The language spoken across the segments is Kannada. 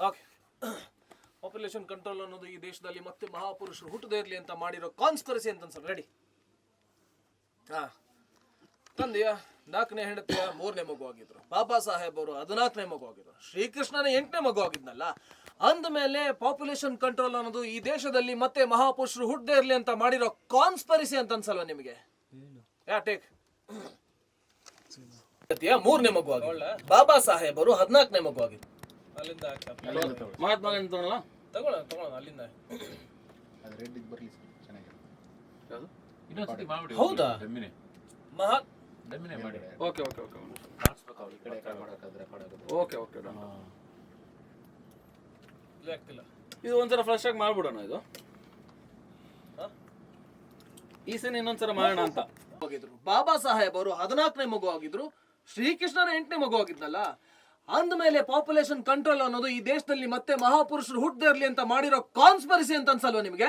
ಓಕೆ. ಪಾಪ್ಯುಲೇಷನ್ ಕಂಟ್ರೋಲ್ ಅನ್ನೋದು ಈ ದೇಶದಲ್ಲಿ ಮತ್ತೆ ಮಹಾಪುರುಷರು ಹುಟ್ಟದೇ ಇರಲಿ ಅಂತ ಮಾಡಿರೋ ಕಾನ್ಸ್ಪರಸಿ ಅಂತ ಅನ್ಸಲ್ಲ. ರೆಡಿ ಹಾ. ತಂದೆಯ ನಾಲ್ಕನೇ ಹೆಂಡತಿಯ ಮೂರನೇ ಮಗು ಆಗಿದ್ರು. ಬಾಬಾ ಸಾಹೇಬ್ ಅವರು ಹದಿನಾಲ್ಕನೇ ಮಗು ಆಗಿದ್ರು. ಶ್ರೀಕೃಷ್ಣನ ಎಂಟನೇ ಮಗು ಆಗಿದ್ನಲ್ಲ. ಅಂದಮೇಲೆ ಪಾಪ್ಯುಲೇಷನ್ ಕಂಟ್ರೋಲ್ ಅನ್ನೋದು ಈ ದೇಶದಲ್ಲಿ ಮತ್ತೆ ಮಹಾಪುರುಷರು ಹುಟ್ಟದೇ ಇರಲಿ ಅಂತ ಮಾಡಿರೋ ಕಾನ್ಸ್ಪರಿಸಿ ಅಂತ ಅನ್ಸಲ್ವಾ ನಿಮಗೆ? ಯಾ ಟೇಕ್ ಮೂರನೇ ಮಗು ಆಗಿಲ್ಲ ಬಾಬಾ ಸಾಹೇಬರು ಹದಿನಾಲ್ಕನೇ ಮಗು ಆಗಿದ್ರು. ಅಲ್ಲಿಂದ ಮಹಾತ್ಮ ಗಾಂಧಿ ತಗೊಳ್ಳಲ್ಲ ತಗೊಳ ತಗೊಳ ಅಲ್ಲಿಂದ. ಅದು ರೆಡ್ ಇದು ಬರಲಿ ಮಾಡ್ಬಿಡಿ. ಹೌದಾ? ಡೆಮ್ಮಿನೇ ಮಹಾ ಡೆಮ್ಮಿನೇ ಮಾಡಿ. ಓಕೆ ಓಕೆ ಓಕೆ ಕಡೆ ಈ ಕಡೆ ಮಾಡೋಕ್ಕಾದ್ರೆ ಮಾಡೋದು ಓಕೆ ಓಕೆ ಇದು ಆಗ್ತಿಲ್ಲ. ಇದು ಒಂದ್ಸಲ ಫ್ರೆಶ್ ಆಗಿ ಮಾಡ್ಬಿಡೋಣ ಇದು? ಈ ಸೀನ್ ಇನ್ನೊಂದ್ಸಲ ಮಾಡೋಣ ಅಂತ. ಹೋಗಿದ್ರು ಬಾಬಾ ಸಾಹೇಬ್ ಅವರು ಹದಿನಾಲ್ಕನೇ ಮಗು ಆಗಿದ್ರು ಶ್ರೀಕೃಷ್ಣನ ಎಂಟನೇ ಮಗು ಆಗಿದ್ನಲ್ಲ ಅಂದಮೇಲೆ ಪಾಪ್ಯುಲೇಷನ್ ಕಂಟ್ರೋಲ್ ಅನ್ನೋದು ಈ ದೇಶದಲ್ಲಿ ಮತ್ತೆ ಮಹಾಪುರುಷರು ಹುಟ್ಟದೇ ಇರಲಿ ಅಂತ ಮಾಡಿರೋ ಕಾನ್ಸ್ಪರಸಿ ಅಂತ ಅನ್ಸಲ್ವಾ ನಿಮಗೆ?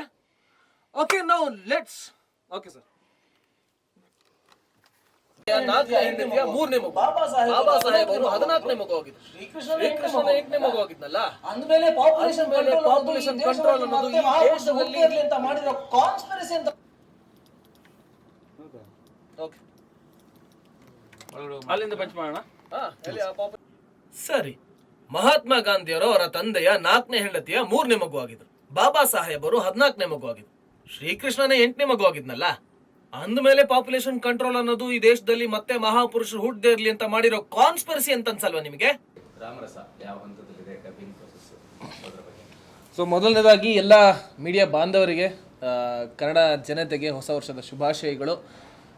ಓಕೆ ನಾವು ಲೆಟ್ಸ್ ಓಕೆ ಸರ್ ಮೂರನೇ ಮಗು ಬಾಬಾ ಸಾಹೇಬ್ ಅವರು ಹದಿನಾಲ್ಕನೇ ಮಗು ಆಗಿದ್ರು ಶ್ರೀಕೃಷ್ಣನ ಎಂಟನೇ ಮಗು ಆಗಿದ್ನಲ್ಲ ಅಂದಮೇಲೆ ಪಾಪ್ಯುಲೇಷನ್ ಪಾಪ್ಯುಲೇಷನ್ ಕಂಟ್ರೋಲ್ ಅನ್ನೋದು ಈ ದೇಶದಲ್ಲಿ ಇರಲಿ ಅಂತ ಮಾಡಿರೋ ಕಾನ್ಸ್ಪರಸಿ ಅಂತ ಓಕೆ ಒಳಗಡೆ ಹೋಗಿ ಅಲ್ಲಿಂದ ಪಂಚ್ ಮಾಡೋಣ ಸರಿ. ಮಹಾತ್ಮ ಗಾಂಧಿಯವರು ಅವರ ತಂದೆಯ ನಾಲ್ಕನೇ ಹೆಂಡತಿಯ ಮೂರನೇ ಮಗುವಾಗಿದ್ರು ಬಾಬಾ ಸಾಹೇಬರು ಹದಿನಾಲ್ಕನೇ ಮಗು ಆಗಿದ್ರು. ಶ್ರೀಕೃಷ್ಣನ ಎಂಟನೇ ಮಗು ಆಗಿದ್ನಲ್ಲ? ಅಂದಮೇಲೆ ಪಾಪ್ಯುಲೇಷನ್ ಕಂಟ್ರೋಲ್ ಅನ್ನೋದು ಈ ದೇಶದಲ್ಲಿ ಮತ್ತೆ ಮಹಾಪುರುಷರು ಹುಟ್ಟದೇ ಇರಲಿ ಅಂತ ಮಾಡಿರೋ ಕಾನ್ಸ್ಪರಸಿ ಅಂತ ಅನ್ಸಲ್ವಾ ನಿಮಗೆ ಸೊ ಮೊದಲನೇದಾಗಿ ಎಲ್ಲ ಮೀಡಿಯಾ ಬಾಂಧವರಿಗೆ ಕನ್ನಡ ಜನತೆಗೆ ಹೊಸ ವರ್ಷದ ಶುಭಾಶಯಗಳು.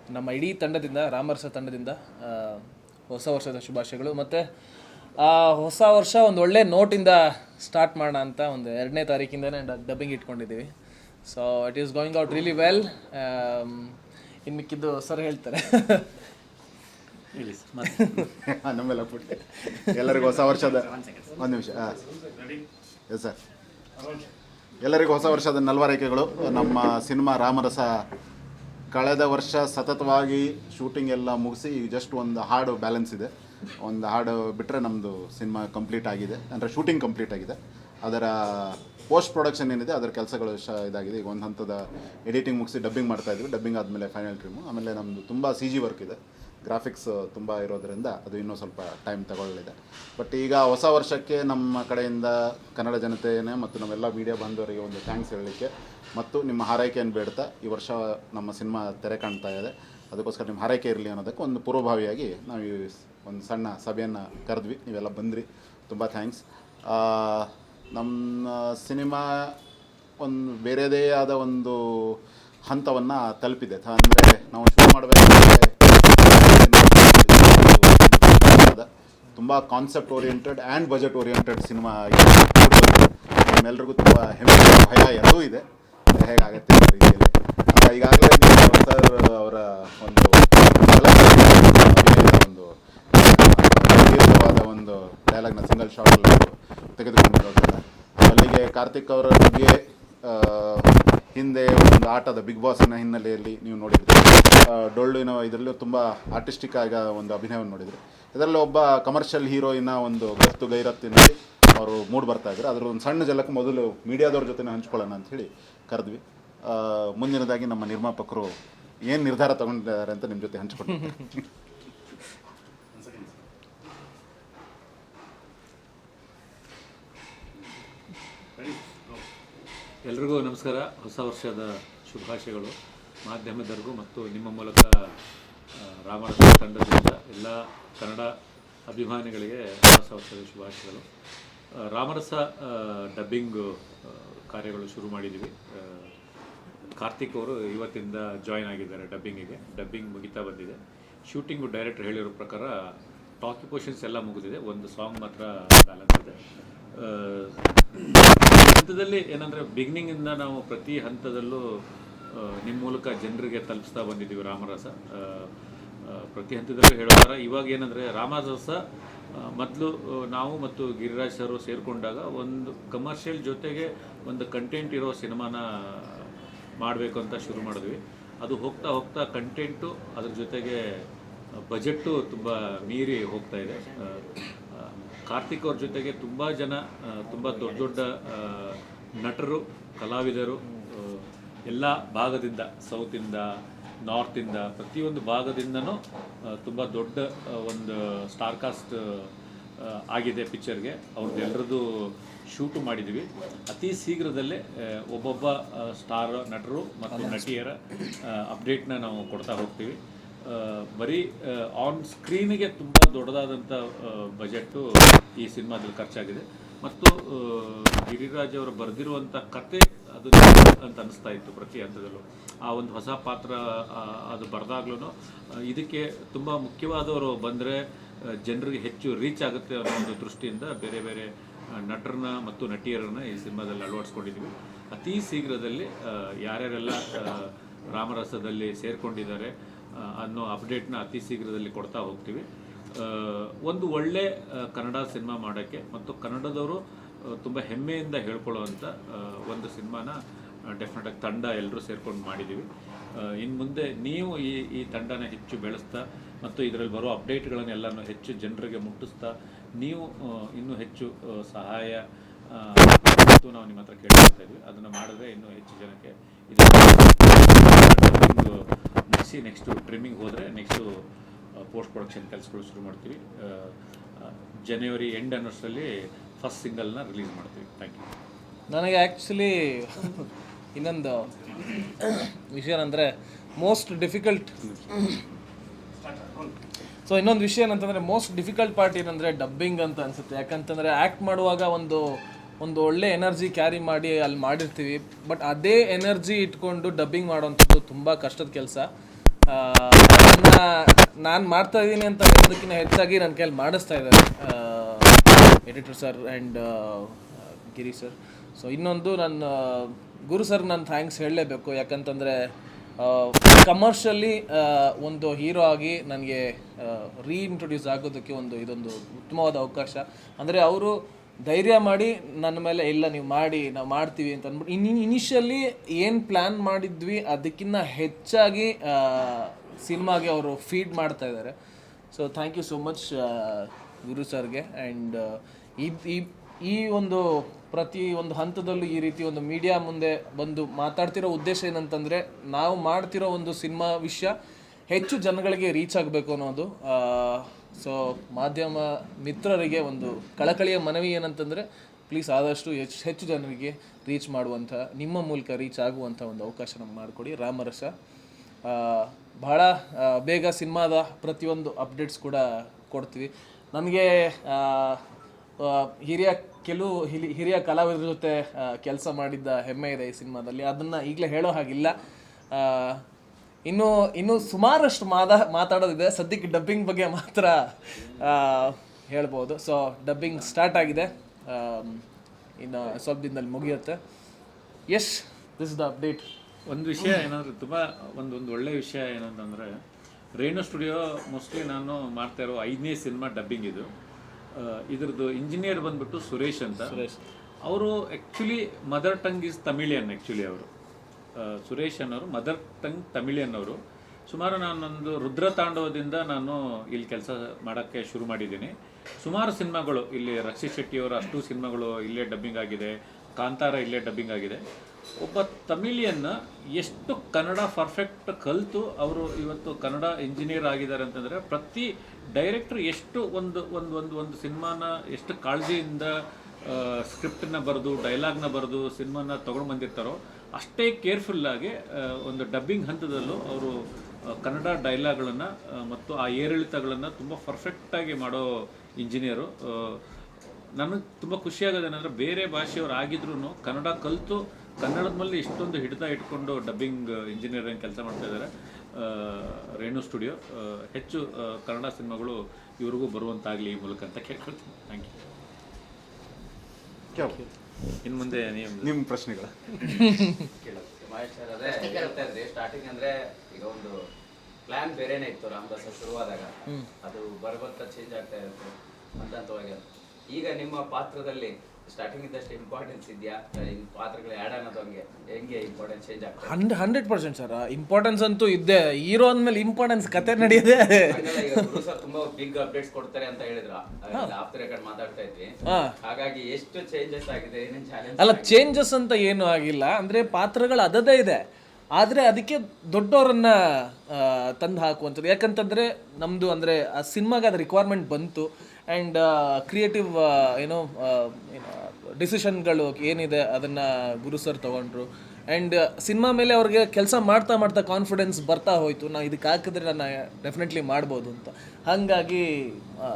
ನಮ್ಮ ಇಡೀ ತಂಡದಿಂದ ರಾಮರಸ ತಂಡದಿಂದ ಹೊಸ ವರ್ಷದ ಶುಭಾಶಯಗಳು. ಮತ್ತು ಹೊಸ ವರ್ಷ ಒಂದು ಒಳ್ಳೆ ನೋಟಿಂದ ಸ್ಟಾರ್ಟ್ ಮಾಡೋಣ ಅಂತ ಒಂದು ಎರಡನೇ ತಾರೀಕಿಂದನೇ ಡಬ್ಬಿಂಗ್ ಇಟ್ಕೊಂಡಿದ್ದೀವಿ. So it is going out really well ಇನ್ನು ಮಿಕ್ಕಿದ್ದು ಸರ್ ಹೇಳ್ತಾರೆ. ನಮ್ಮೆಲ್ಲ ಪುಟ್ಟಿ ಎಲ್ಲರಿಗೂ ಹೊಸ ವರ್ಷದ ಒಂದು ನಿಮಿಷ ಹಾಂ ಎಸ್ ಸರ್ ಎಲ್ಲರಿಗೂ ಹೊಸ ವರ್ಷದ ನಲ್ವರೈಕೆಗಳು. ನಮ್ಮ ಸಿನಿಮಾ ರಾಮರಸ ಕಳೆದ ವರ್ಷ ಸತತವಾಗಿ ಶೂಟಿಂಗ್ ಎಲ್ಲ ಮುಗಿಸಿ ಈಗ ಜಸ್ಟ್ ಒಂದು ಹಾಡು ಬ್ಯಾಲೆನ್ಸ್ ಇದೆ. ಒಂದು ಹಾಡು ಬಿಟ್ಟರೆ ನಮ್ಮದು ಸಿನಿಮಾ ಕಂಪ್ಲೀಟ್ ಆಗಿದೆ. ಅಂದರೆ ಶೂಟಿಂಗ್ ಕಂಪ್ಲೀಟ್ ಆಗಿದೆ. ಅದರ ಪೋಸ್ಟ್ ಪ್ರೊಡಕ್ಷನ್ ಏನಿದೆ, ಅದರ ಕೆಲಸಗಳು ಶ ಇದಾಗಿದೆ. ಈಗ ಒಂದು ಹಂತದ ಎಡಿಟಿಂಗ್ ಮುಗಿಸಿ ಡಬ್ಬಿಂಗ್ ಮಾಡ್ತಾ ಇದ್ವಿ. ಡಬ್ಬಿಂಗ್ ಆದಮೇಲೆ ಫೈನಲ್ ಟ್ರೀಮು ಆಮೇಲೆ ನಮ್ಮದು ತುಂಬ ಸಿ ಜಿ ವರ್ಕ್ ಇದೆ. ಗ್ರಾಫಿಕ್ಸ್ ತುಂಬ ಇರೋದರಿಂದ ಅದು ಇನ್ನೂ ಸ್ವಲ್ಪ ಟೈಮ್ ತಗೊಳ್ಳಲಿದೆ ಬಟ್ ಈಗ ಹೊಸ ವರ್ಷಕ್ಕೆ ನಮ್ಮ ಕಡೆಯಿಂದ ಕನ್ನಡ ಜನತೆಯೇ ಮತ್ತು ನಮ್ಮೆಲ್ಲ ಮೀಡಿಯಾ ಬಾಂಧವರಿಗೆ ಒಂದು ಥ್ಯಾಂಕ್ಸ್ ಹೇಳಲಿಕ್ಕೆ ಮತ್ತು ನಿಮ್ಮ ಹಾರೈಕೆಯನ್ನು ಬೇಡ್ತಾ ಈ ವರ್ಷ ನಮ್ಮ ಸಿನಿಮಾ ತೆರೆ ಕಾಣ್ತಾ ಇದೆ. ಅದಕ್ಕೋಸ್ಕರ ನಿಮ್ಮ ಹಾರೈಕೆ ಇರಲಿ ಅನ್ನೋದಕ್ಕೆ ಒಂದು ಪೂರ್ವಭಾವಿಯಾಗಿ ನಾವು ಈ ಒಂದು ಸಣ್ಣ ಸಭೆಯನ್ನು ಕರೆದ್ವಿ. ನೀವೆಲ್ಲ ಬಂದ್ರಿ. ತುಂಬ ಥ್ಯಾಂಕ್ಸ್. ನಮ್ಮ ಸಿನಿಮಾ ಒಂದು ಬೇರೆದೇ ಆದ ಒಂದು ಹಂತವನ್ನು ತಲುಪಿದೆ. ಅಂದರೆ ನಾವು ಶುರು ಮಾಡಬೇಕಾದ್ರೆ ತುಂಬ concept oriented and budget oriented cinema ಎಲ್ರಿಗೂ ತುಂಬ ಹೆಮ್ಮೆ, ಭಯ ಎರಡೂ ಇದೆ. ಹೇಗಾಗತ್ತೆ ರೀತಿಯಲ್ಲಿ. ಈಗಾಗಲೇ ಸರ್ ಅವರ ಒಂದು ಒಂದು ದೀರ್ಘವಾದ ಒಂದು ಡೈಲಾಗ್ನ ಸಿಂಗಲ್ ಶಾಟ್ ತೆಗೆದುಕೊಂಡಿರೋದ್ರಿಂದ ಅಲ್ಲಿಗೆ ಕಾರ್ತಿಕ್ ಅವರ ಬಗ್ಗೆ ಹಿಂದೆ ಒಂದು ಆಟದ ಬಿಗ್ ಬಾಸ್ನ ಹಿನ್ನೆಲೆಯಲ್ಲಿ ನೀವು ನೋಡಿದ್ರಿ. ಡೊಳ್ಳಿನ ಇದರಲ್ಲೂ ತುಂಬ ಆರ್ಟಿಸ್ಟಿಕ್ ಆಗ ಒಂದು ಅಭಿನಯವನ್ನು ನೋಡಿದ್ರಿ. ಇದರಲ್ಲಿ ಒಬ್ಬ ಕಮರ್ಷಿಯಲ್ ಹೀರೋಯಿನ ಒಂದು ಗತ್ತು ಗೈರತ್ತಿನಲ್ಲಿ ಅವರು ಮೂಡ್ ಬರ್ತಾ ಇದ್ರು. ಅದರ ಒಂದು ಸಣ್ಣ ಜಲಕ್ಕೆ ಮೊದಲು ಮೀಡಿಯಾದವ್ರ ಜೊತೆ ಹಂಚ್ಕೊಳ್ಳೋಣ ಅಂಥೇಳಿ ಕರೆದ್ವಿ. ಮುಂದಿನದಾಗಿ ನಮ್ಮ ನಿರ್ಮಾಪಕರು ಏನು ನಿರ್ಧಾರ ತಗೊಂಡಿದ್ದಾರೆ ಅಂತ ನಿಮ್ಮ ಜೊತೆ ಹಂಚ್ಕೊಂಡು ಎಲ್ರಿಗೂ ನಮಸ್ಕಾರ. ಹೊಸ ವರ್ಷದ ಶುಭಾಶಯಗಳು. ಮಾಧ್ಯಮದವರೆಗೂ ಮತ್ತು ನಿಮ್ಮ ಮೂಲಕ ರಾಮಾಯಣ ತಂಡದಿಂದ ಎಲ್ಲ ಕನ್ನಡ ಅಭಿಮಾನಿಗಳಿಗೆ ಹೊಸ ವರ್ಷದ ಶುಭಾಶಯಗಳು. ರಾಮರಸ ಡಬ್ಬಿಂಗ್ ಕಾರ್ಯಗಳು ಶುರು ಮಾಡಿದ್ದೀವಿ ಕಾರ್ತಿಕ್ ಅವರು ಇವತ್ತಿಂದ ಜಾಯ್ನ್ ಆಗಿದ್ದಾರೆ ಡಬ್ಬಿಂಗಿಗೆ ಡಬ್ಬಿಂಗ್ ಮುಗಿತಾ ಬಂದಿದೆ. ಶೂಟಿಂಗು ಡೈರೆಕ್ಟರ್ ಹೇಳಿರೋ ಪ್ರಕಾರ ಟಾಕಿ ಪೋಷನ್ಸ್ ಎಲ್ಲ ಮುಗಿದಿದೆ. ಒಂದು ಸಾಂಗ್ ಮಾತ್ರ ಬ್ಯಾಲೆನ್ಸ್ ಇದೆ. ಹಂತದಲ್ಲಿ ಏನಂದರೆ ಬಿಗಿನಿಂಗಿಂದ ನಾವು ಪ್ರತಿ ಹಂತದಲ್ಲೂ ನಿಮ್ಮ ಮೂಲಕ ಜನರಿಗೆ ತಲುಪಿಸ್ತಾ ಬಂದಿದ್ದೀವಿ ರಾಮರಸ ಪ್ರತಿ ಹಂತದಲ್ಲೂ ಹೇಳೋ ಇವಾಗ ಏನಂದರೆ ರಾಮರಸ ಮೊದಲು ನಾವು ಮತ್ತು ಗಿರಿರಾಜ್ ಸರ್ ಸೇರಿಕೊಂಡಾಗ ಒಂದು ಕಮರ್ಷಿಯಲ್ ಜೊತೆಗೆ ಒಂದು ಕಂಟೆಂಟ್ ಇರೋ ಸಿನಿಮಾನ ಮಾಡಬೇಕು ಅಂತ ಶುರು ಮಾಡಿದ್ವಿ. ಅದು ಹೋಗ್ತಾ ಹೋಗ್ತಾ ಕಂಟೆಂಟು ಅದ್ರ ಜೊತೆಗೆ ಬಜೆಟ್ಟು ತುಂಬ ಮೀರಿ ಹೋಗ್ತಾ ಇದೆ. ಕಾರ್ತಿಕ್ ಅವ್ರ ಜೊತೆಗೆ ತುಂಬ ಜನ ತುಂಬ ದೊಡ್ಡ ದೊಡ್ಡ ನಟರು ಕಲಾವಿದರು ಎಲ್ಲ ಭಾಗದಿಂದ ಸೌತಿಂದ ನಾರ್ತಿಂದ ಪ್ರತಿಯೊಂದು ಭಾಗದಿಂದನೂ ತುಂಬ ದೊಡ್ಡ ಒಂದು ಸ್ಟಾರ್ ಕಾಸ್ಟ್ ಆಗಿದೆ ಪಿಕ್ಚರ್ಗೆ. ಅವ್ರದ್ದು ಎಲ್ಲರದ್ದು ಶೂಟು ಮಾಡಿದ್ವಿ. ಅತಿ ಶೀಘ್ರದಲ್ಲೇ ಒಬ್ಬೊಬ್ಬ ಸ್ಟಾರ್ ನಟರು ಮತ್ತು ನಟಿಯರ ಅಪ್ಡೇಟ್ನ ನಾವು ಕೊಡ್ತಾ ಹೋಗ್ತೀವಿ. ಬರೀ ಆನ್ ಸ್ಕ್ರೀನಿಗೆ ತುಂಬ ದೊಡ್ಡದಾದಂಥ ಬಜೆಟ್ಟು ಈ ಸಿನಿಮಾದಲ್ಲಿ ಖರ್ಚಾಗಿದೆ. ಮತ್ತು ಗಿರಿರಾಜ್ ಅವರು ಬರೆದಿರುವಂಥ ಕತೆ ಅದು ಅಂತ ಅನಿಸ್ತಾ ಇತ್ತು ಪ್ರತಿ ಹಂತದಲ್ಲೂ. ಆ ಒಂದು ಹೊಸ ಪಾತ್ರ ಅದು ಬರೆದಾಗ್ಲೂ ಇದಕ್ಕೆ ತುಂಬ ಮುಖ್ಯವಾದವರು ಬಂದರೆ ಜನರಿಗೆ ಹೆಚ್ಚು ರೀಚ್ ಆಗುತ್ತೆ ಅನ್ನೋ ಒಂದು ದೃಷ್ಟಿಯಿಂದ ಬೇರೆ ಬೇರೆ ನಟರನ್ನ ಮತ್ತು ನಟಿಯರನ್ನ ಈ ಸಿನಿಮಾದಲ್ಲಿ ಅಳವಡಿಸ್ಕೊಂಡಿದ್ವಿ. ಅತಿ ಶೀಘ್ರದಲ್ಲಿ ಯಾರ್ಯಾರೆಲ್ಲ ರಾಮರಸದಲ್ಲಿ ಸೇರ್ಕೊಂಡಿದ್ದಾರೆ ಅನ್ನೋ ಅಪ್ಡೇಟ್ನ ಅತಿ ಶೀಘ್ರದಲ್ಲಿ ಕೊಡ್ತಾ ಹೋಗ್ತೀವಿ. ಒಂದು ಒಳ್ಳೆ ಕನ್ನಡ ಸಿನಿಮಾ ಮಾಡೋಕ್ಕೆ ಮತ್ತು ಕನ್ನಡದವರು ತುಂಬ ಹೆಮ್ಮೆಯಿಂದ ಹೇಳ್ಕೊಳ್ಳೋವಂಥ ಒಂದು ಸಿನಿಮಾನ ಡೆಫಿನೆಟಾಗಿ ತಂಡ ಎಲ್ಲರೂ ಸೇರ್ಕೊಂಡು ಮಾಡಿದ್ದೀವಿ ಇನ್ನು ಮುಂದೆ ನೀವು ಈ ಈ ತಂಡನ ಹೆಚ್ಚು ಬೆಳೆಸ್ತಾ ಮತ್ತು ಇದರಲ್ಲಿ ಬರೋ ಅಪ್ಡೇಟ್ಗಳನ್ನೆಲ್ಲನೂ ಹೆಚ್ಚು ಜನರಿಗೆ ಮುಟ್ಟಿಸ್ತಾ ನೀವು ಇನ್ನೂ ಹೆಚ್ಚು ಸಹಾಯ ನಾವು ನಿಮ್ಮ ಹತ್ರ ಕೇಳ್ಕೊಳ್ತಾ ಇದ್ವಿ. ಅದನ್ನು ಮಾಡಿದ್ರೆ ಇನ್ನೂ ಹೆಚ್ಚು ಜನಕ್ಕೆ ಇದು ಮುಗಿಸಿ ನೆಕ್ಸ್ಟು ಟ್ರಿಮ್ಮಿಂಗ್ ಹೋದರೆ ನೆಕ್ಸ್ಟು ಪೋಸ್ಟ್ ಪ್ರೊಡಕ್ಷನ್ ಕೆಲಸಗಳು ಶುರು ಮಾಡ್ತೀವಿ. ಜನವರಿ ಎಂಡ್ ಅನ್ನೋಷ್ಟರಲ್ಲಿ ಫಸ್ಟ್ ಸಿಂಗಲ್ನ ರಿಲೀಸ್ ಮಾಡ್ತೀವಿ. ಥ್ಯಾಂಕ್ ಯು ನನಗೆ ಆ್ಯಕ್ಚುಲಿ ಇನ್ನೊಂದು ವಿಷಯ ಅಂದರೆ ಮೋಸ್ಟ್ ಡಿಫಿಕಲ್ಟ್ ಸೊ ಇನ್ನೊಂದು ವಿಷಯ ಏನಂತಂದರೆ ಮೋಸ್ಟ್ ಡಿಫಿಕಲ್ಟ್ ಪಾರ್ಟ್ ಏನಂದರೆ ಡಬ್ಬಿಂಗ್ ಅಂತ ಅನಿಸುತ್ತೆ. ಯಾಕಂತಂದರೆ ಆ್ಯಕ್ಟ್ ಮಾಡುವಾಗ ಒಂದು ಒಂದು ಒಳ್ಳೆ ಎನರ್ಜಿ ಕ್ಯಾರಿ ಮಾಡಿ ಅಲ್ಲಿ ಮಾಡಿರ್ತೀವಿ. ಬಟ್ ಅದೇ ಎನರ್ಜಿ ಇಟ್ಕೊಂಡು ಡಬ್ಬಿಂಗ್ ಮಾಡೋವಂಥದ್ದು ತುಂಬ ಕಷ್ಟದ ಕೆಲಸ. ನಾನು ಮಾಡ್ತಾ ಇದ್ದೀನಿ ಅಂತ ಹೇಳೋದಕ್ಕಿಂತ ಹೆಚ್ಚಾಗಿ ನನ್ನ ಕೈಯಲ್ಲಿ ಮಾಡಿಸ್ತಾ ಇದ್ದಾರೆ. Editor sir and Giri sir so ಇನ್ನೊಂದು ನನ್ನ ಗುರು ಸರ್ ನಾನು ಥ್ಯಾಂಕ್ಸ್ ಹೇಳಲೇಬೇಕು. ಯಾಕಂತಂದರೆ ಕಮರ್ಷಿಯಲಿ ಒಂದು ಹೀರೋ ಆಗಿ ನನಗೆ ರೀಇಂಟ್ರೊಡ್ಯೂಸ್ ಆಗೋದಕ್ಕೆ ಒಂದು ಇದೊಂದು ಉತ್ತಮವಾದ ಅವಕಾಶ. ಅಂದರೆ ಅವರು ಧೈರ್ಯ ಮಾಡಿ ನನ್ನ ಮೇಲೆ ಇಲ್ಲ, ನೀವು ಮಾಡಿ, ನಾವು ಮಾಡ್ತೀವಿ ಅಂತ ಅಂದ್ಬಿಟ್ಟು, ಇನ್ ಇನಿಷಿಯಲಿ ಏನು ಪ್ಲ್ಯಾನ್ ಮಾಡಿದ್ವಿ ಅದಕ್ಕಿಂತ ಹೆಚ್ಚಾಗಿ ಸಿನಿಮಾಗೆ ಅವರು ಫೀಡ್ ಮಾಡ್ತಾ ಇದ್ದಾರೆ so thank you so much Guru ಸರ್ಗೆ. ಆ್ಯಂಡ್ ಈ ಈ ಒಂದು ಪ್ರತಿ ಒಂದು ಹಂತದಲ್ಲೂ ಈ ರೀತಿ ಒಂದು ಮೀಡಿಯಾ ಮುಂದೆ ಬಂದು ಮಾತಾಡ್ತಿರೋ ಉದ್ದೇಶ ಏನಂತಂದರೆ, ನಾವು ಮಾಡ್ತಿರೋ ಒಂದು ಸಿನಿಮಾ ವಿಷಯ ಹೆಚ್ಚು ಜನಗಳಿಗೆ ರೀಚ್ ಆಗಬೇಕು ಅನ್ನೋದು. ಸೊ ಮಾಧ್ಯಮ ಮಿತ್ರರಿಗೆ ಒಂದು ಕಳಕಳಿಯ ಮನವಿ ಏನಂತಂದರೆ ಪ್ಲೀಸ್ ಆದಷ್ಟು ಹೆಚ್ಚು ಹೆಚ್ಚು ಜನರಿಗೆ ರೀಚ್ ಮಾಡುವಂಥ, ನಿಮ್ಮ ಮೂಲಕ ರೀಚ್ ಆಗುವಂಥ ಒಂದು ಅವಕಾಶ ನಮ್ಗೆ ಮಾಡಿಕೊಡಿ. ರಾಮರಸ. ಬಹಳ ಬೇಗ ಸಿನಿಮಾದ ಪ್ರತಿಯೊಂದು ಅಪ್ಡೇಟ್ಸ್ ಕೂಡ ಕೊಡ್ತೀವಿ. ನನಗೆ ಹಿರಿಯ ಕೆಲವು ಹಿರಿಯ ಕಲಾವಿದರ ಜೊತೆ ಕೆಲಸ ಮಾಡಿದ್ದ ಹೆಮ್ಮೆ ಇದೆ ಈ ಸಿನಿಮಾದಲ್ಲಿ. ಅದನ್ನು ಈಗಲೇ ಹೇಳೋ ಹಾಗಿಲ್ಲ. ಇನ್ನು ಇನ್ನು ಸುಮಾರಷ್ಟು ಮಾದ ಮಾತಾಡೋದಿದೆ. ಸದ್ಯಕ್ಕೆ ಡಬ್ಬಿಂಗ್ ಬಗ್ಗೆ ಮಾತ್ರ ಹೇಳ್ಬೋದು. ಸೊ ಡಬ್ಬಿಂಗ್ ಸ್ಟಾರ್ಟ್ ಆಗಿದೆ. ಇನ್ನು ಸ್ವಲ್ಪ ದಿನದಲ್ಲಿ ಮುಗಿಯುತ್ತೆ. ಎಸ್ ದಿಸ್ ದ ಅಪ್ಡೇಟ್ ಒಂದು ವಿಷಯ ಏನಂದ್ರೆ ತುಂಬ ಒಂದು ಒಂದು ಒಳ್ಳೆಯ ವಿಷಯ ಏನಂತಂದರೆ ರೇಣು ಸ್ಟುಡಿಯೋ ಮೋಸ್ಟ್ಲಿ ನಾನು ಮಾಡ್ತಾ ಇರೋ ಐದನೇ ಸಿನಿಮಾ ಡಬ್ಬಿಂಗ್ ಇದು. ಇದ್ರದ್ದು ಇಂಜಿನಿಯರ್ ಬಂದ್ಬಿಟ್ಟು ಸುರೇಶ್ ಅಂತ. ಅವರು actually mother tongue is Tamilian actually ಅವರು. ಸುರೇಶ್ ಅನ್ನೋರು, ಮದರ್ ಟಂಗ್ ತಮಿಳಿಯನ್ ಅವರು ಸುಮಾರು ನಾನೊಂದು ರುದ್ರ ತಾಂಡವದಿಂದ ನಾನು ಇಲ್ಲಿ ಕೆಲಸ ಮಾಡೋಕ್ಕೆ ಶುರು ಮಾಡಿದ್ದೀನಿ. ಸುಮಾರು ಸಿನಿಮಾಗಳು, ಇಲ್ಲಿ ರಕ್ಷಿತ್ ಶೆಟ್ಟಿಯವರ ಅಷ್ಟು ಸಿನಿಮಾಗಳು ಇಲ್ಲೇ ಡಬ್ಬಿಂಗ್ ಆಗಿದೆ, ಕಾಂತಾರ ಇಲ್ಲೇ ಡಬ್ಬಿಂಗ್ ಆಗಿದೆ. ಒಬ್ಬ ತಮಿಳಿಯನ್ನ ಎಷ್ಟು ಕನ್ನಡ ಪರ್ಫೆಕ್ಟ್ ಕಲಿತು ಅವರು ಇವತ್ತು ಕನ್ನಡ ಇಂಜಿನಿಯರ್ ಆಗಿದ್ದಾರೆ ಅಂತಂದರೆ ಪ್ರತಿ ಡೈರೆಕ್ಟ್ರ್ ಎಷ್ಟು ಒಂದು ಒಂದು ಒಂದು ಒಂದು ಸಿನಿಮಾನ ಎಷ್ಟು ಕಾಳಜಿಯಿಂದ ಸ್ಕ್ರಿಪ್ಟನ್ನ ಬರೆದು, ಡೈಲಾಗ್ನ ಬರೆದು, ಸಿನಿಮಾನ ತೊಗೊಂಡು ಬಂದಿರ್ತಾರೋ, ಅಷ್ಟೇ ಕೇರ್ಫುಲ್ಲಾಗಿ ಒಂದು ಡಬ್ಬಿಂಗ್ ಹಂತದಲ್ಲೂ ಅವರು ಕನ್ನಡ ಡೈಲಾಗ್ಗಳನ್ನು ಮತ್ತು ಆ ಏರಿಳಿತಗಳನ್ನು ತುಂಬ ಪರ್ಫೆಕ್ಟಾಗಿ ಮಾಡೋ ಇಂಜಿನಿಯರು. ನನಗೆ ತುಂಬ ಖುಷಿಯಾಗೋದೇನೆಂದರೆ ಬೇರೆ ಭಾಷೆಯವರು ಆಗಿದ್ರೂ ಕನ್ನಡ ಕಲಿತು ಕನ್ನಡದ ಮೇಲೆ ಇಷ್ಟೊಂದು ಹಿಡಿತ ಇಟ್ಕೊಂಡು ಡಬ್ಬಿಂಗ್ ಇಂಜಿನಿಯರಿಂಗ್ ಕೆಲಸ ಮಾಡ್ತಾ ಇದ್ದಾರೆ. ರೇಣು ಸ್ಟುಡಿಯೋ. ಹೆಚ್ಚು ಕನ್ನಡ ಸಿನಿಮಾಗಳು ಇವ್ರಿಗೂ ಬರುವಂತಾಗಲಿ ಈ ಮೂಲಕ ಅಂತ ಕೇಳ್ಕೊಳ್ತೀನಿ. ಥ್ಯಾಂಕ್ ಯು ಇನ್ನು ಮುಂದೆ ನೀವು ನಿಮ್ಮ ಪ್ರಶ್ನೆಗಳು. ಮಹೇಶ್ ಸರ್ ಅದೇ ಹೇಳ್ತಾ ಇದ್ರಿ ಸ್ಟಾರ್ಟಿಂಗ್ ಅಂದ್ರೆ ಈಗ ಒಂದು ಪ್ಲಾನ್ ಬೇರೆನೇ ಇತ್ತು ರಾಮದಾಸ ಶುರುವಾದಾಗ. ಅದು ಬರ್ಬರ್ತಾ ಚೇಂಜ್ ಆಗ್ತಾ ಇರುತ್ತೆ ಅಂತ. ಹಂತವಾಗಿ. ಈಗ ನಿಮ್ಮ ಪಾತ್ರದಲ್ಲಿ ಸ್ಟಾರ್ಟಿಂಗ್ ಇದ್ದಷ್ಟು ಇಂಪಾರ್ಟೆನ್ಸ್ ಇದೆಯಾ? ಪಾತ್ರಗಳು ಆ್ಯಡ್ ಅನ್ನೋದು ಹಂಗೆ ಹೆಂಗೆ ಇಂಪಾರ್ಟೆನ್ಸ್ ಚೇಂಜ್ ಆಗ್ತದೆ? Hundred hundred percent sir. Importance ಅಂತೂ ಇದ್ದೇ. ಹೀರೋ ಅಂದ್ಮೇಲೆ ಇಂಪಾರ್ಟೆನ್ಸ್ ಕತೆ ನಡೆಯದೆ. ಸರ್ ತುಂಬಾ ಬಿಗ್ ಅಪ್ಡೇಟ್ಸ್ ಕೊಡ್ತಾರೆ ಅಂತ ಹೇಳಿದ್ರು. ಆಫ್ಟರ್ ರೆಕಾರ್ಡ್ ಮಾತಾಡ್ತಾ ಇದ್ವಿ. ಹಾಗಾಗಿ ಎಷ್ಟು ಚೇಂಜಸ್ ಆಗಿದೆ ಏನೇನು ಚಾಲೆಂಜ್ ಅಲ್ಲ ಚೇಂಜಸ್ ಅಂತ ಏನು ಆಗಿಲ್ಲ. ಅಂದ್ರೆ ಪಾತ್ರಗಳು ಅದದೇ ಇದೆ. ಆದ್ರೆ ಅದಕ್ಕೆ ದೊಡ್ಡವರನ್ನ ತಂದು ಹಾಕುವಂಥದ್ದು. ಯಾಕಂತಂದ್ರೆ ನಮ್ದು ಅಂದ್ರೆ ಆ ಸಿನಿಮಾಗೆ ಅದು ರಿಕ್ವೈರ್ಮೆಂಟ್ ಬಂತು. ಆ್ಯಂಡ್ ಕ್ರಿಯೇಟಿವ್ ಏನೋ ಡಿಸಿಷನ್ಗಳು ಏನಿದೆ ಅದನ್ನು ಗುರು ಸರ್ ತಗೊಂಡ್ರು. ಆ್ಯಂಡ್ ಸಿನಿಮಾ ಮೇಲೆ ಅವ್ರಿಗೆ ಕೆಲಸ ಮಾಡ್ತಾ ಮಾಡ್ತಾ ಕಾನ್ಫಿಡೆನ್ಸ್ ಬರ್ತಾ ಹೋಯಿತು. ನಾನು ಇದಕ್ಕೆ ಹಾಕಿದ್ರೆ ನಾನು ಡೆಫಿನೆಟ್ಲಿ ಮಾಡ್ಬೋದು ಅಂತ. ಹಾಗಾಗಿ ಆ,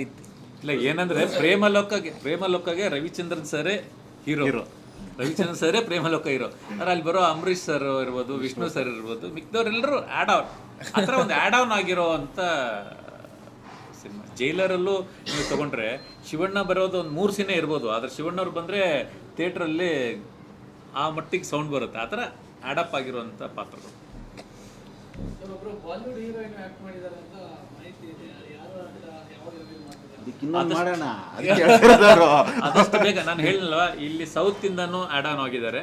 ರೀತಿ. ಇಲ್ಲ ಏನಂದ್ರೆ ಪ್ರೇಮಲೋಕಗೆ ಪ್ರೇಮಲೋಕಗೆ ರವಿಚಂದ್ರನ್ ಸರೇ ಹೀರೋ ರವಿಚಂದ್ರನ್ ಸರೇ ಪ್ರೇಮಲೋಕ ಹೀರೋ ಅಂದ್ರೆ ಅಲ್ಲಿ ಬರೋ ಅಂಬರೀಷ್ ಸರ್ ಇರ್ಬೋದು ವಿಷ್ಣು ಸರ್ ಇರ್ಬೋದು ಮಿಕ್ದವ್ರೆಲ್ಲರೂ ಆ್ಯಡ್ ಆನ್ ಆ ಥರ ಒಂದು ಆ್ಯಡ್ ಆನ್ ಆಗಿರೋ ಅಂತ ಸಿನಿಮಾ. ಜೈಲರಲ್ಲೂ ನೀವು ತಗೊಂಡ್ರೆ ಶಿವಣ್ಣ ಬರೋದು ಒಂದು ಮೂರು ಸಿನೇ ಇರ್ಬೋದು ಆದ್ರೆ ಶಿವಣ್ಣವ್ರು ಬಂದ್ರೆ ಥಿಯೇಟ್ರಲ್ಲಿ ಆ ಮಟ್ಟಿಗೆ ಸೌಂಡ್ ಬರುತ್ತೆ. ಆ ಥರ ಆಡಪ್ ಆಗಿರುವಂಥ ಪಾತ್ರಗಳು. ಅದಷ್ಟು ಇನ್ನೊಂದು ಮಾಡೋಣ. ಅದಕ್ಕೆ ಹೇಳ್ತಿರೋದು. ಆದಷ್ಟು ಬೇಗ. ನಾನು ಹೇಳಿಲ್ವಾ? ಇಲ್ಲಿ ಸೌತ್ ಇಂದನೂ ಆ್ಯಡ್ ಆನ್ ಆಗಿದ್ದಾರೆ.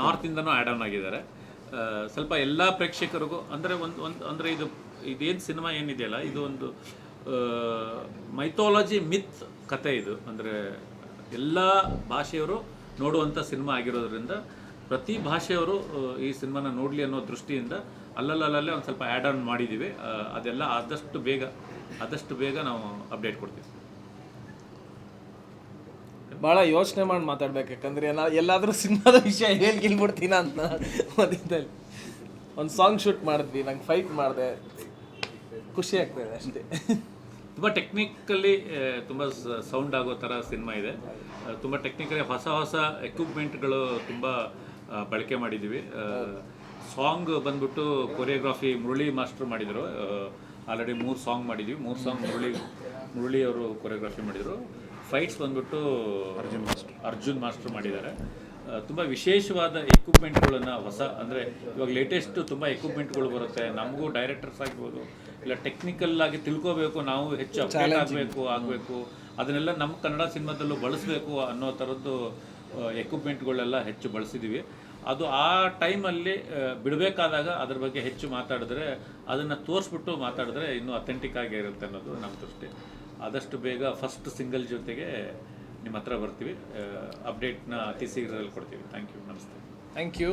ನಾರ್ತ್ ಇಂದನೂ ಆ್ಯಡ್ ಆನ್ ಆಗಿದ್ದಾರೆ. ಸ್ವಲ್ಪ ಎಲ್ಲ ಪ್ರೇಕ್ಷಕರಿಗೂ ಅಂದ್ರೆ ಒಂದು ಒಂದು ಅಂದ್ರೆ ಇದು ಇದೇನು ಸಿನಿಮಾ ಏನಿದೆಯಲ್ಲ ಇದು ಒಂದು ಮೈಥಾಲಜಿ ಮಿತ್ ಕತೆ ಇದು. ಅಂದರೆ ಎಲ್ಲ ಭಾಷೆಯವರು ನೋಡುವಂಥ ಸಿನಿಮಾ ಆಗಿರೋದ್ರಿಂದ ಪ್ರತಿ ಭಾಷೆಯವರು ಈ ಸಿನಿಮಾನ ನೋಡಲಿ ಅನ್ನೋ ದೃಷ್ಟಿಯಿಂದ ಅಲ್ಲಲ್ಲಲ್ಲೇ ಒಂದು ಸ್ವಲ್ಪ ಆ್ಯಡ್ ಆನ್ ಮಾಡಿದ್ದೀವಿ ಅದೆಲ್ಲ ಆದಷ್ಟು ಬೇಗ ಆದಷ್ಟು ಬೇಗ ನಾವು ಅಪ್ಡೇಟ್ ಕೊಡ್ತೀವಿ. ಭಾಳ ಯೋಚನೆ ಮಾಡಿ ಮಾತಾಡ್ಬೇಕು. ಯಾಕಂದ್ರೆ ನಾ ಎಲ್ಲಾದ್ರೂ ಸಿನಿಮಾದ ವಿಷಯ ಹೇಳಿ ಗಿಲ್ಬಿಡ್ತೀನ ಅಂತ ಮಧ್ಯದಲ್ಲಿ. ಒಂದು ಸಾಂಗ್ ಶೂಟ್ ಮಾಡಿದ್ವಿ, ನಂಗೆ ಫೈಟ್ ಮಾಡಿದೆ. ಖುಷಿ ಆಗ್ತದೆ ಅಷ್ಟೇ. ತುಂಬ ಟೆಕ್ನಿಕಲಿ ತುಂಬ ಸೌಂಡ್ ಆಗೋ ಥರ ಸಿನಿಮಾ ಇದೆ. ತುಂಬ ಟೆಕ್ನಿಕಲಿ ಹೊಸ ಹೊಸ ಎಕ್ವಿಪ್ಮೆಂಟ್ಗಳು ತುಂಬ ಬಳಕೆ ಮಾಡಿದ್ದೀವಿ ಸಾಂಗ್ ಬಂದ್ಬಿಟ್ಟು ಕೊರಿಯೋಗ್ರಾಫಿ ಮುರಳಿ ಮಾಸ್ಟರ್ ಮಾಡಿದರು. ಆಲ್ರೆಡಿ ಮೂರು ಸಾಂಗ್ ಮಾಡಿದ್ವಿ. ಮೂರು ಸಾಂಗ್ ಮುರಳಿ ಮುರಳಿ ಅವರು ಕೊರಿಯೋಗ್ರಾಫಿ ಮಾಡಿದರು. ಫೈಟ್ಸ್ ಬಂದ್ಬಿಟ್ಟು ಅರ್ಜುನ್ ಮಾಸ್ಟರ್ ಅರ್ಜುನ್ ಮಾಸ್ಟರ್ ಮಾಡಿದ್ದಾರೆ. ತುಂಬ ವಿಶೇಷವಾದ ಎಕ್ವಿಪ್ಮೆಂಟ್ಗಳನ್ನು ಹೊಸ ಅಂದರೆ ಇವಾಗ ಲೇಟೆಸ್ಟ್ ತುಂಬ ಎಕ್ವಿಪ್ಮೆಂಟ್ಗಳು ಬರುತ್ತೆ. ನಮಗೂ ಡೈರೆಕ್ಟರ್ಸ್ ಆಗ್ಬೋದು ಇಲ್ಲ ಟೆಕ್ನಿಕಲ್ ಆಗಿ ತಿಳ್ಕೋಬೇಕು ನಾವು ಹೆಚ್ಚು ಅಪ್ಡೇಟ್ ಆಗಬೇಕು ಆಗಬೇಕು. ಅದನ್ನೆಲ್ಲ ನಮ್ಮ ಕನ್ನಡ ಸಿನಿಮಾದಲ್ಲೂ ಬಳಸಬೇಕು ಅನ್ನೋ ಥರದ್ದು ಎಕ್ವಿಪ್ಮೆಂಟ್ಗಳೆಲ್ಲ ಹೆಚ್ಚು ಬಳಸಿದ್ದೀವಿ ಅದು ಆ ಟೈಮಲ್ಲಿ ಬಿಡಬೇಕಾದಾಗ ಅದ್ರ ಬಗ್ಗೆ ಹೆಚ್ಚು ಮಾತಾಡಿದ್ರೆ ಅದನ್ನು ತೋರಿಸ್ಬಿಟ್ಟು ಮಾತಾಡಿದ್ರೆ ಇನ್ನೂ ಅಥೆಂಟಿಕ್ ಆಗಿ ಇರುತ್ತೆ ಅನ್ನೋದು ನಮ್ಮ ದೃಷ್ಟಿ. ಆದಷ್ಟು ಬೇಗ ಫಸ್ಟ್ ಸಿಂಗಲ್ ಜೊತೆಗೆ ನಿಮ್ಮ ಹತ್ರ ಬರ್ತೀವಿ. ಅಪ್ಡೇಟ್ನ ಅತಿ ಶೀಘ್ರದಲ್ಲಿ ಕೊಡ್ತೀವಿ. ಥ್ಯಾಂಕ್ ಯು ನಮಸ್ತೆ. Thank you